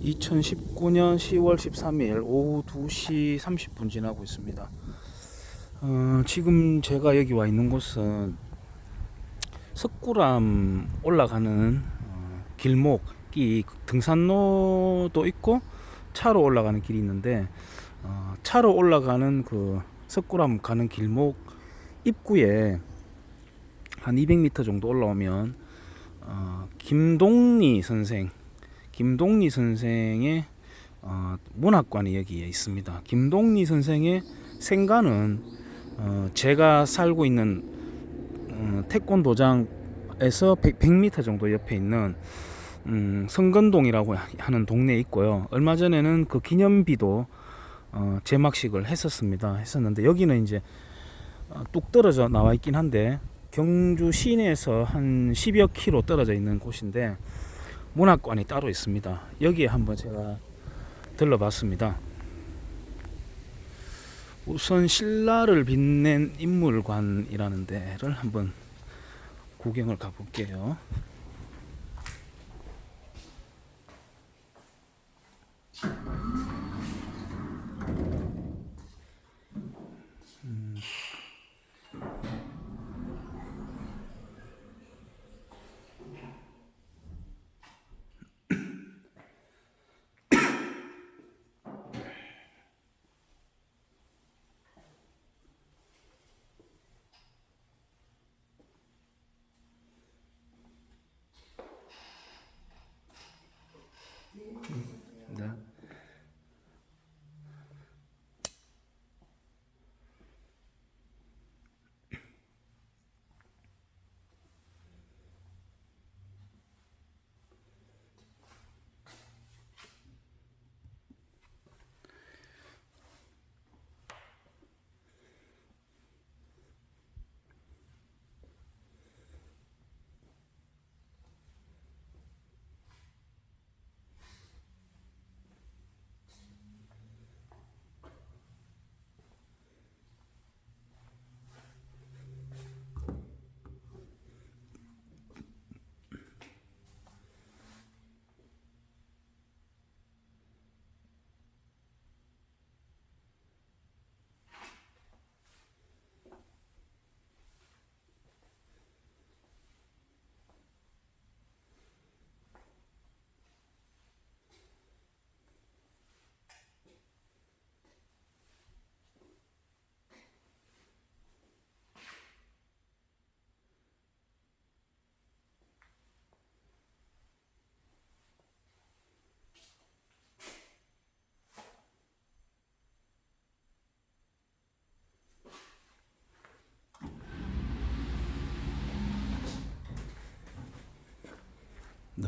2019년 10월 13일 오후 2시 30분 지나고 있습니다. 어, 지금 제가 여기 와 있는 곳은 석굴암 올라가는 어, 길목이 등산로도 있고 차로 올라가는 길이 있는데 어, 차로 올라가는 그 석굴암 가는 길목 입구에 한 200m 정도 올라오면 어, 김동리 선생 김동리 선생의 어, 문학관이 여기에 있습니다. 김동리 선생의 생가는 어, 제가 살고 있는 어, 태권도장에서 100, 100m 정도 옆에 있는 음, 성건동이라고 하는 동네에 있고요. 얼마 전에는 그 기념비도 어, 제막식을 했었습니다. 했었는데 여기는 이제 어, 뚝 떨어져 나와 있긴 한데 경주 시내에서 한 10여 킬로 떨어져 있는 곳인데 문학관이 따로 있습니다. 여기에 한번 제가 들러봤습니다. 우선 신라를 빛낸 인물관이라는 데를 한번 구경을 가볼게요.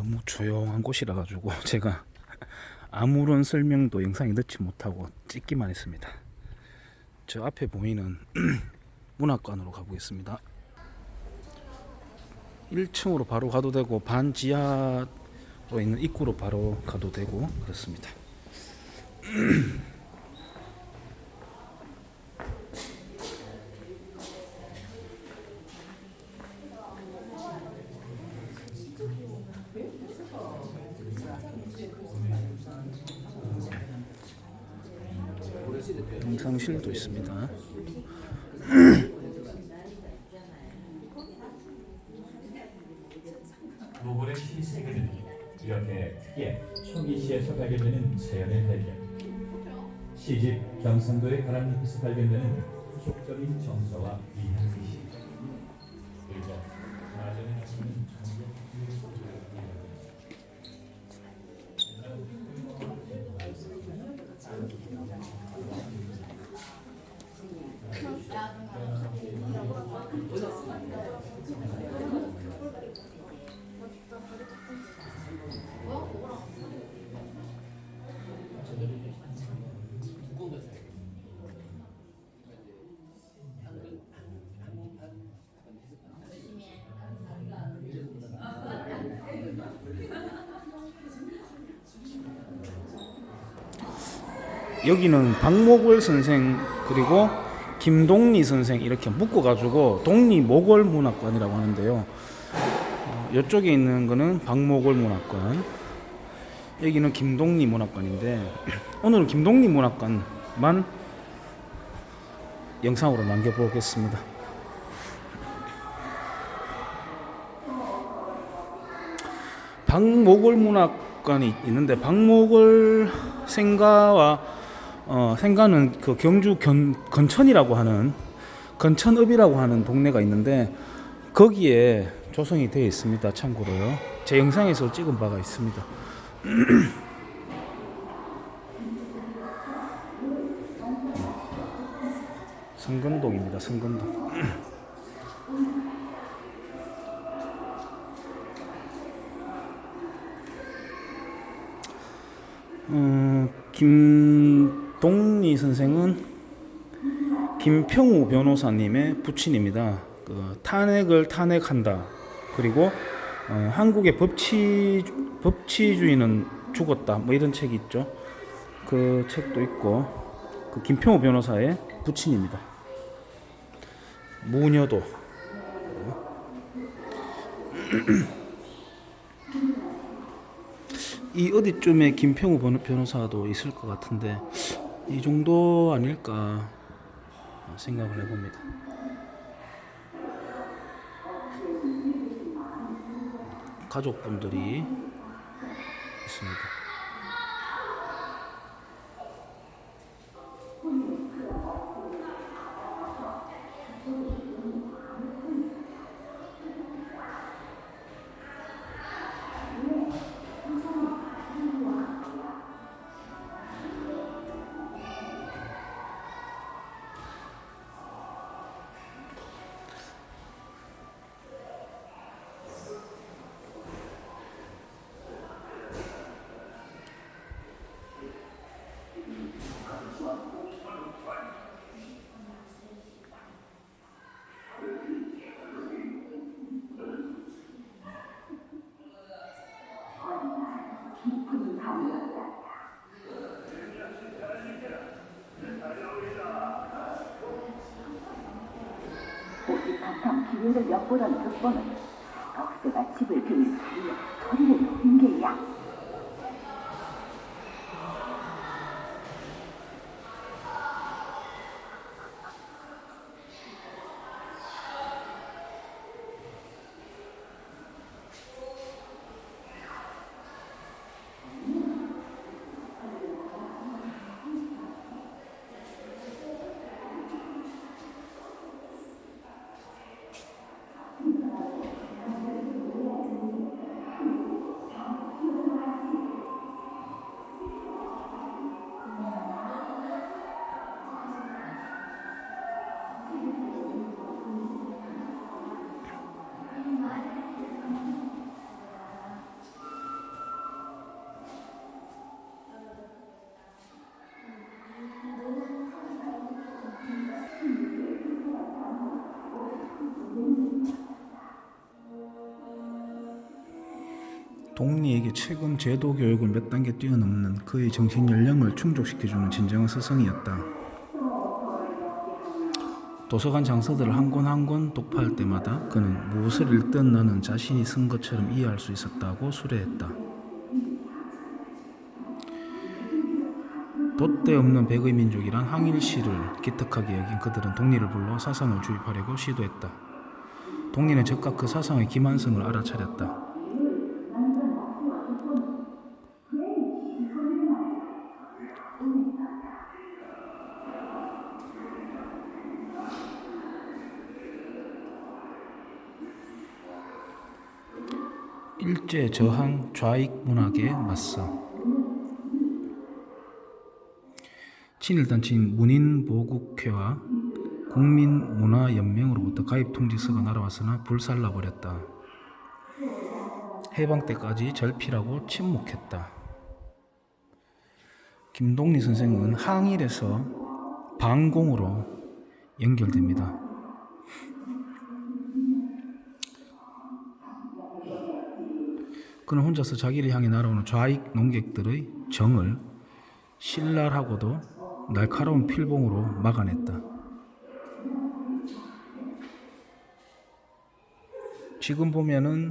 너무 조용한 곳이라 가지고 제가 아무런 설명도 영상에 넣지 못하고 찍기만 했습니다. 저 앞에 보이는 문학관으로 가보겠습니다. 1층으로 바로 가도 되고 반 지하로 있는 입구로 바로 가도 되고 그렇습니다. 영상실도 있습니다. 노블의 시세계는 이렇게 특이한 초기 시에서 발견되는 자연의 발견 시집 경상도의 가람잎에서 발견되는 후속적인 정서와 위한의식 그리고 마전에 나서는 여기는 박목월 선생 그리고 김동리 선생 이렇게 묶어가지고 동리 목월 문학관이라고 하는데요. 어, 이쪽에 있는 거는 박목월 문학관, 여기는 김동리 문학관인데 오늘은 김동리 문학관만 영상으로 남겨보겠습니다. 박목월 문학관이 있는데 박목월 생가와 어, 생가는 그 경주 견, 건천이라고 하는 건천읍이라고 하는 동네가 있는데 거기에 조성이 되어 있습니다. 참고로요. 제 영상에서 찍은 바가 있습니다. 성근동입니다. 성근동. 음, 김 동리 선생은 김평우 변호사님의 부친입니다. 그 탄핵을 탄핵한다. 그리고 어, 한국의 법치 법치주의는 죽었다. 뭐 이런 책이 있죠. 그 책도 있고 그 김평우 변호사의 부친입니다. 무녀도 이 어디쯤에 김평우 변- 변호사도 있을 것 같은데 이 정도 아닐까 생각을 해봅니다. 가족분들이 있습니다. 기회를 엿보던 득보는 억새가 집을 비는 사이에 소리를 높인 게야. 동리에게 최근 제도 교육을 몇 단계 뛰어넘는 그의 정신 연령을 충족시켜주는 진정한 스승이었다. 도서관 장서들을 한 권 한 권 독파할 때마다 그는 무엇을 읽든 나는 자신이 쓴 것처럼 이해할 수 있었다고 수레했다. 돛대 없는 백의 민족이란 항일시를 기특하게 여긴 그들은 동리를 불러 사상을 주입하려고 시도했다. 동리는 즉각 그 사상의 기만성을 알아차렸다. 일제 저항 좌익 문학에 맞서 친일단체인 문인보국회와 국민문화연맹으로부터 가입 통지서가 날아왔으나 불살라 버렸다. 해방 때까지 절필하고 침묵했다. 김동리 선생은 항일에서 방공으로 연결됩니다. 그는 혼자서 자기를 향해 날아오는 좌익 농객들의 정을 신랄하고도 날카로운 필봉으로 막아냈다. 지금 보면은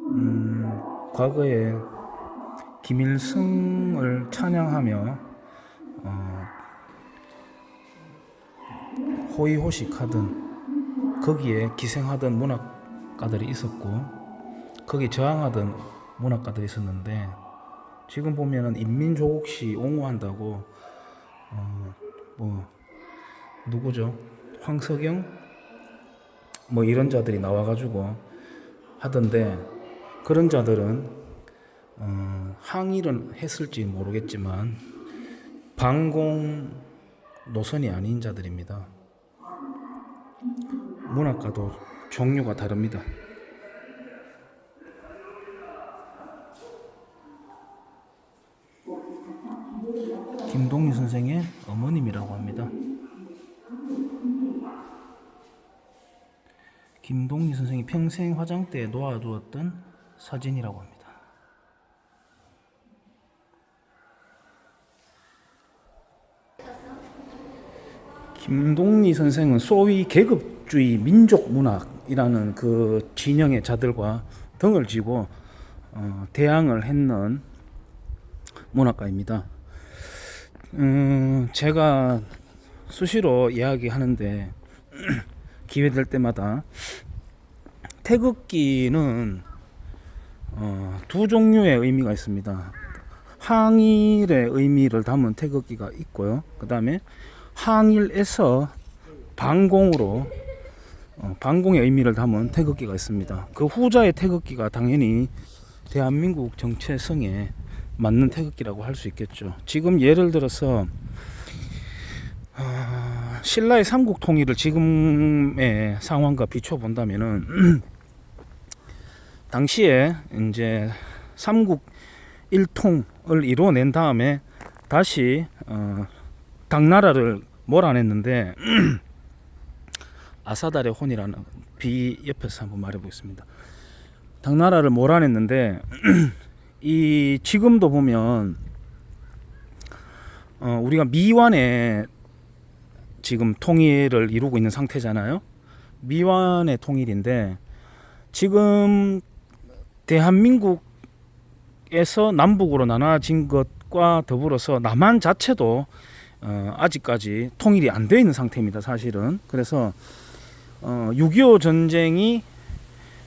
음, 과거에 김일성을 찬양하며 어, 호의호식하던 거기에 기생하던 문학가들이 있었고 거기 저항하던 문학가들이 있었는데 지금 보면은 인민조국시 옹호한다고 어, 뭐 누구죠 황석영 뭐 이런 자들이 나와가지고 하던데 그런 자들은 어, 항의를 했을지 모르겠지만 반공 노선이 아닌 자들입니다. 문학과도 종류가 다릅니다. 김동희 선생의 어머님이라고 합니다. 김동희 선생이 평생 화장대에 놓아두었던 사진이라고 합니다. 김동리 선생은 소위 계급주의 민족 문학이라는 그 진영의 자들과 등을 쥐고 어, 대항을 했는 문학가입니다. 음, 제가 수시로 이야기하는데 기회 될 때마다 태극기는 어, 두 종류의 의미가 있습니다. 항일의 의미를 담은 태극기가 있고요. 그 다음에 항일에서 반공으로 어, 반공의 의미를 담은 태극기가 있습니다. 그 후자의 태극기가 당연히 대한민국 정체성에 맞는 태극기라고 할 수 있겠죠. 지금 예를 들어서 어, 신라의 삼국 통일을 지금의 상황과 비춰 본다면은 당시에 이제 삼국 일통을 이루어낸 다음에 다시 어, 당나라를 몰아냈는데 아사달의 혼이라는 비 옆에서 한번 말해보겠습니다. 당나라를 몰아냈는데 이 지금도 보면 어, 우리가 미완의 지금 통일을 이루고 있는 상태잖아요. 미완의 통일인데 지금 대한민국에서 남북으로 나눠진 것과 더불어서 남한 자체도 어, 아직까지 통일이 안 되어 있는 상태입니다. 사실은 그래서 어, 6.25 전쟁이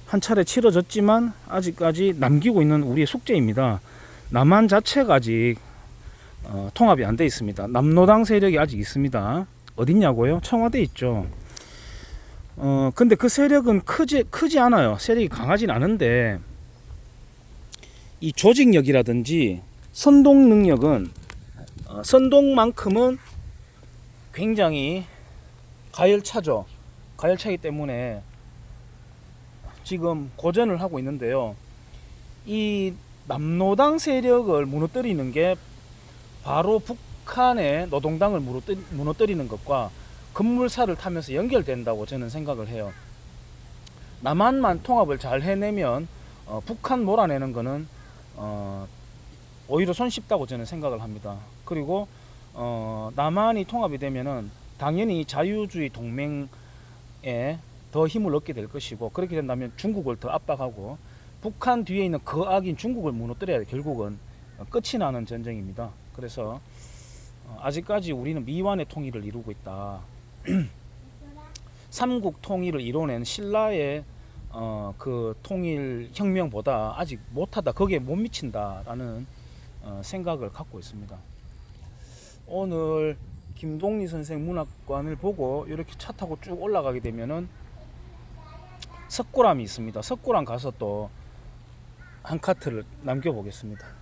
한 차례 치러졌지만 아직까지 남기고 있는 우리의 숙제입니다. 남한 자체가 아직 어, 통합이 안 돼 있습니다. 남노당 세력이 아직 있습니다. 어딨냐고요? 청와대 있죠. 어 근데 그 세력은 크지 크지 않아요. 세력이 강하진 않은데 이 조직력이라든지 선동 능력은 어, 선동만큼은 굉장히 가열차죠. 가열차기 때문에 지금 고전을 하고 있는데요. 이 남노당 세력을 무너뜨리는 게 바로 북한의 노동당을 무너뜨- 무너뜨리는 것과 급물살을 타면서 연결된다고 저는 생각을 해요. 남한만 통합을 잘 해내면 어, 북한 몰아내는 거는 어, 오히려 손쉽다고 저는 생각을 합니다. 그리고 어, 남한이 통합이 되면은 당연히 자유주의 동맹에 더 힘을 얻게 될 것이고 그렇게 된다면 중국을 더 압박하고 북한 뒤에 있는 그 악인 중국을 무너뜨려야 결국은 어, 끝이 나는 전쟁입니다. 그래서 어, 아직까지 우리는 미완의 통일을 이루고 있다. 삼국 통일을 이뤄낸 신라의 어, 그 통일 혁명보다 아직 못하다 거기에 못 미친다라는 어, 생각을 갖고 있습니다. 오늘 김동리 선생 문학관을 보고 이렇게 차 타고 쭉 올라가게 되면은 석고람이 있습니다. 석고람 가서 또 한 카트를 남겨 보겠습니다.